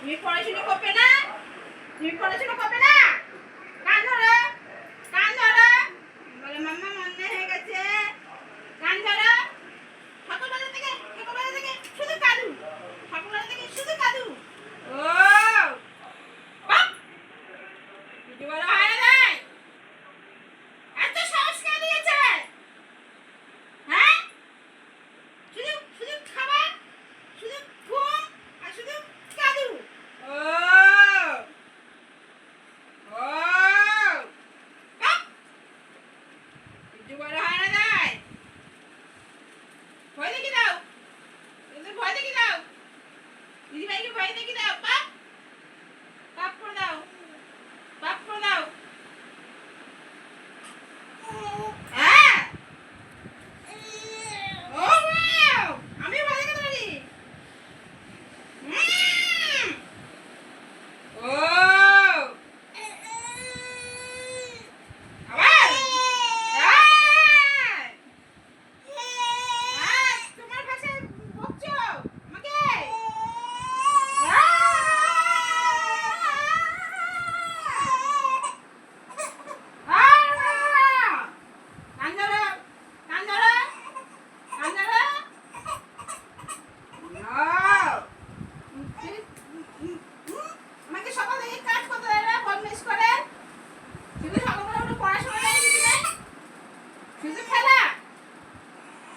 তুমি পড়াশোনা করবে না? তুমি পড়াশোনা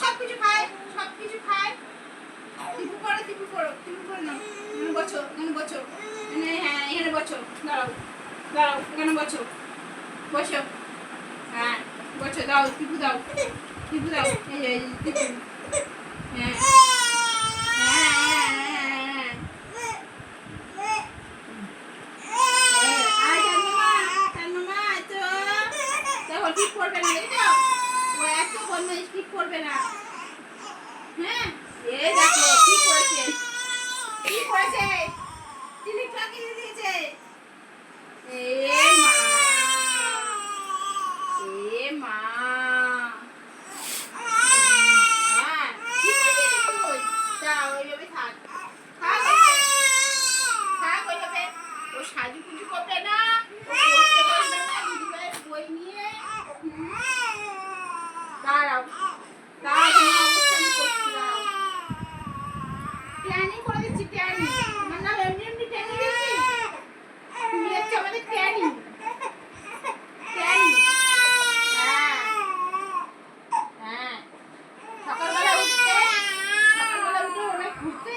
সবকিছু খায় সবকিছু খায়। টিপু টিপু করো টিপু করো এখানে বছর হ্যাঁ এখানে বছর দাঁড়াও দাঁড়াও, এখানে বছর বসো। হ্যাঁ বছর দাও টিপু দাও। টিপু দাও, এই টিপু হ্যাঁ।, হ্যাঁ, হ্যাঁ, হ্যাঁ। ঠিক করবেন ও এত বন্ধ স্কিপ করবে না হ্যাঁ এই দেখো ঘুরতে